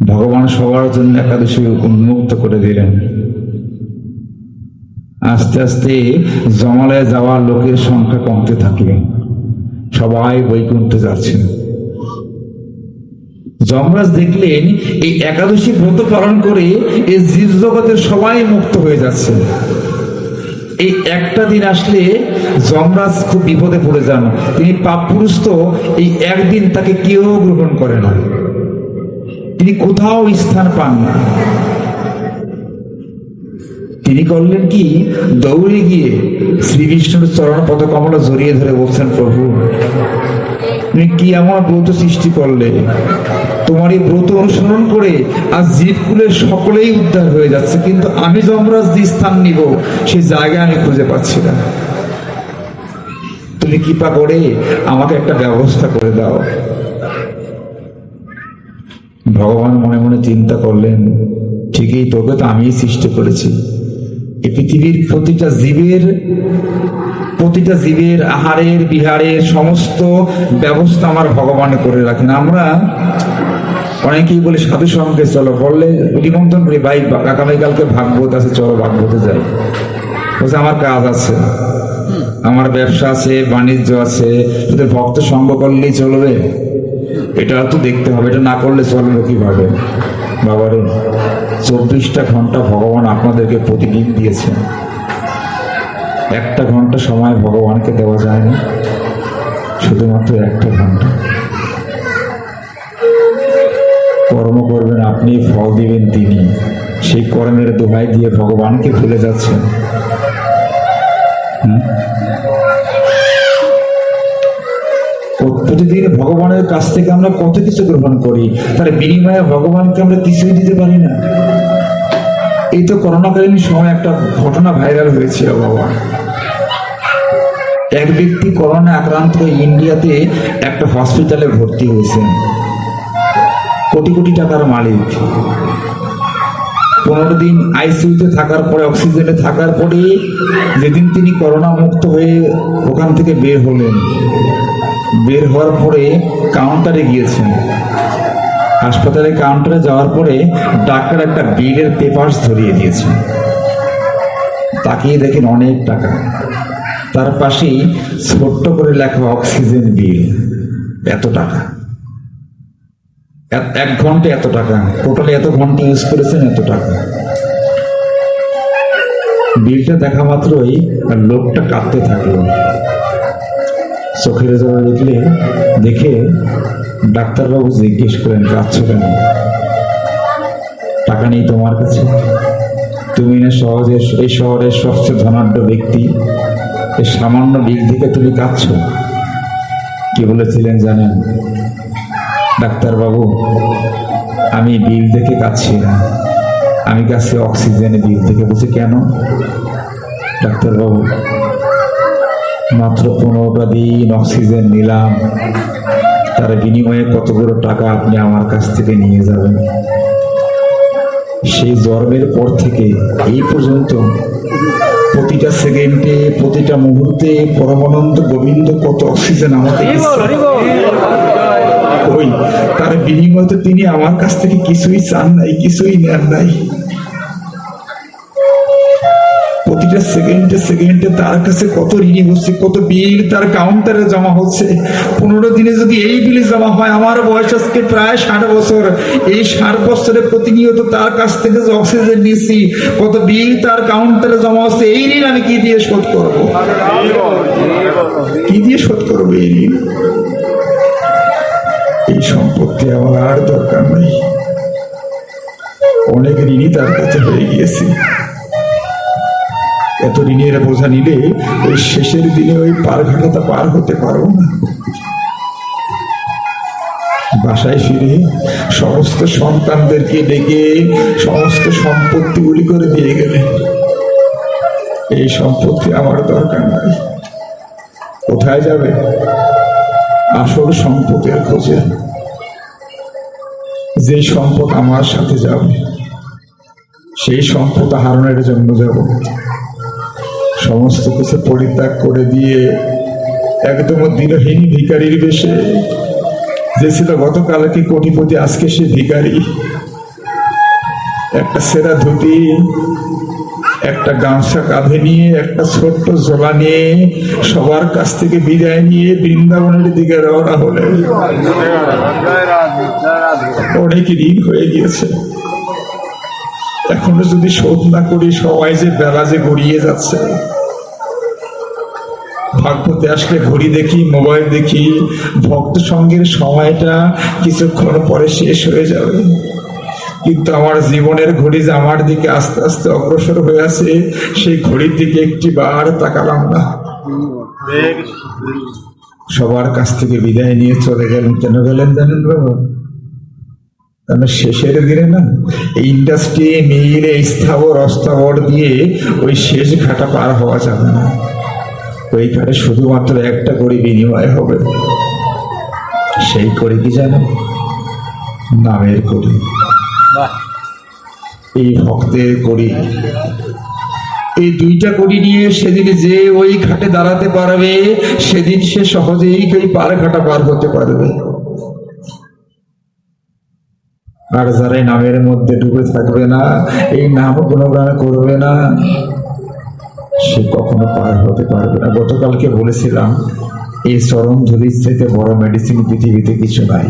ভগবান সবার জন্য একাদশী উন্মুক্ত করে দিলেন। আস্তে আস্তে জমালয়ে যাওয়া লোকের সংখ্যা কমতে থাকবে সবাই বৈকুণ্ঠে যাচ্ছেন যমরাজ দেখলেন, এই একাদশী ব্রত পালন করে এই জীব জগতের সবাই মুক্ত হয়ে যাচ্ছে। এই একটা দিন আসলে যমরাজ খুব বিপদে পড়ে যান। তিনি পাপ পুরুষ তো এই একদিন তাকে কেউ গ্রহণ করে না। তিনি কোথাও স্থান পান না। তিনি করলেন কি? দৌড়ে গিয়ে শ্রীবিষ্ণুর চরণ পদকমলা জড়িয়ে ধরে বলছেন, প্রভু কি আমার ব্রত সৃষ্টি করলে? তোমার এই ব্রত অনুসরণ করে আজ জীবকুলের সকলেই উদ্ধার হয়ে যাচ্ছে, কিন্তু আমি যমরাজ যে স্থান নিব সেই জায়গা আমি খুঁজে পাচ্ছি না। তুমি কৃপা করে আমাকে একটা ব্যবস্থা করে দাও। ভগবান মনে মনে চিন্তা করলেন, ঠিকই তোকে তো আমিই সৃষ্টি করেছি। এই পৃথিবীর প্রতিটা জীবের প্রতিটা জীবের আহারের, বিহারের সমস্ত ব্যবস্থা আমার ভগবান করে রাখেন। আমরা অনেকেই বলে, সাধু সঙ্গে চলো। বললে নিমন্ত্রণ করি, ভাই, আগামীকালকে ভাগবত আছে, চলো ভাগবতে যাই। বলছে, আমার কাজ আছে, আমার ব্যবসা আছে, বাণিজ্য আছে, তোদের ভক্ত সঙ্গ করলেই চলবে। এটা তো দেখতে হবে, এটা না করলে চলবে কীভাবে? বাবারে, চব্বিশটা ঘণ্টা ভগবান আপনাদেরকে প্রতিদিন দিয়েছেন। একটা ঘণ্টা সময় ভগবানকে দেওয়া যায় না শুধুমাত্র একটা ঘণ্টা। কর্ম করবেন, আপনি ফল দিবেন তিনি। সেই কর্মের দোহাই দিয়ে ভগবানকে ভুলে যাচ্ছেন। হুম? প্রতিদিন ভগবানের কাছ থেকে আমরা কত কিছু গ্রহণ করি, তার বিনিময়ে ভগবানকে আমরা কিছুই দিতে পারি না। এই তো করোনাকালীন সময় একটা ঘটনা ভাইরাল হয়েছিল বাবা। এক ব্যক্তি করোনা আক্রান্ত হয়ে ইন্ডিয়াতে একটা হসপিটালে ভর্তি হয়েছেন কোটি কোটি টাকার মালিক। পনেরো দিন আইসিইউতে থাকার পরে অক্সিজেনে থাকার পরে যেদিন তিনি করোনা মুক্ত হয়ে ওখান থেকে বের হলেন বের হওয়ার পরে কাউন্টারে গিয়েছেন। হাসপাতালে কাউন্টারে যাওয়ার পরে ডাক্তার একটা বিলের পেপার্স ধরিয়ে দিয়েছেন। তাকিয়ে দেখেন অনেক টাকা। তার পাশেই ছোট্ট করে লেখা অক্সিজেন বিল। এত টাকা। এক ঘণ্টা এত টাকা। টোটালি এত ঘণ্টা ইউজ করেছেন, এত টাকা। বিলটা দেখা মাত্রই লোকটা কাঁদতে থাকল। চোখের জল দেখলে দেখে ডাক্তারবাবু জিজ্ঞেস করেন, কাঁদছ কেন? টাকা নেই তোমার কাছে। তুমি না সহজে এই শহরের সবচেয়ে ধনাঢ্য ব্যক্তি। এই সামান্য বিল থেকে তুমি কাঁদছ? কি বলেছিলেন জানেন? ডাক্তারবাবু, আমি বিল দেখে কাঁদছি না। আমি কাছে অক্সিজেনের বিল থেকে বলছি, কেন? ডাক্তারবাবু মাত্র পনেরোটা দিন অক্সিজেন নিলাম। তার বিনিময়ে কতগুলো টাকা আপনি আমার কাছ থেকে নিয়ে যাবেন? সেই জন্মের পর থেকে এই পর্যন্ত প্রতিটা সেকেন্ডে প্রতিটা মুহূর্তে পরমানন্দ গোবিন্দ কত অক্সিজেন আমাকে ওই তার বিনিময়ে তিনি আমার কাছ থেকে কিছুই চান নাই কিছুই নেন নাই। প্রতিটা সেকেন্ডে সেকেন্ডে তার কাছে কত ঋণী হচ্ছে, কত বিল তার কাউন্টারে জমা হচ্ছে। পনেরো দিনে যদি এই বিল জমা হয়, আমার বয়স আজকে প্রায় ষাট বছর। এই ষাট বছরে প্রতিনিয়ত তার কাছ থেকে যে অক্সিজেন নিচ্ছি কত বিল তার কাউন্টারে জমা হচ্ছে, এই ঋণ আমি কি দিয়ে শোধ করব? কি দিয়ে শোধ করব এই ঋণ? এই সম্পত্তি আমার আর দরকার নাই। অনেক ঋণই তার কাছে হয়ে গিয়েছে। এত ঋণের বোঝা নিলে ওই শেষের দিনে ওই পার ঘাটাটা পার হতে পারব না। বাসায় ফিরে সমস্ত সন্তানদেরকে ডেকে সমস্ত সম্পত্তিগুলি করে দিয়ে গেলে। এই সম্পত্তি আমার দরকার নাই। কোথায় যাবে? আসল সম্পদের খোঁজে। যে সম্পদ আমার সাথে যাবে, সেই সম্পদ হারণের জন্য যাব। সমস্ত কিছু পরিত্যাগ করে দিয়ে একদম দিনহীন ভিকারির বেশে। যে ছিল গতকালকে কোটিপতি আজকে সে ভিখারি। একটা সেরা ধুতি একটা গামছা কাঁধে নিয়ে একটা ছোট্ট জোলা নিয়ে সবার কাছ থেকে বিদায় নিয়ে বৃন্দাবনের দিকে রওনা হলেন। অনেক ঋণ হয়ে গিয়েছে। এখনও যদি শোধ না করি, সবাই যে বেলা যে গড়িয়ে যাচ্ছে। ভাগবতে আসলে ঘড়ি দেখি, মোবাইল দেখি, ভক্ত সঙ্গের সময়টা কিছুক্ষণ পরে শেষ হয়ে যাবে। কিন্তু আমার জীবনের ঘড়ি যে আমার দিকে আস্তে আস্তে অগ্রসর হয়ে আছে, সেই ঘড়ির দিকে একটি বার তাকালাম না। সবার কাছ থেকে বিদায় নিয়ে চলে গেলেন। কেন গেলেন জানেন বাবু? কারণ শেষের দিনে না এই ইন্ডাস্ট্রি মিল স্থাবর অস্থাবর দিয়ে ওই শেষ ঘাটা পার হওয়া যাবে না। ওইখানে শুধুমাত্র একটা করে বিনিময় হবে। সেই করে কি জানো নামের করি। এই ভক্তের করি। এই দুইটা করি নিয়ে সেদিন যে ওই ঘাটে দাঁড়াতে পারবে সেদিন সে সহজেই ওই পার ঘাটা পার হতে পারবে। আর যারা এই নামের মধ্যে ডুবে থাকবে না, এই নাম গুণগান করবে না। সে কখনো পার হতে পারবে না। গতকালকে বলেছিলাম, এই চরম ঝুলির থেকে বড় মেডিসিন পৃথিবীতে কিছু নাই।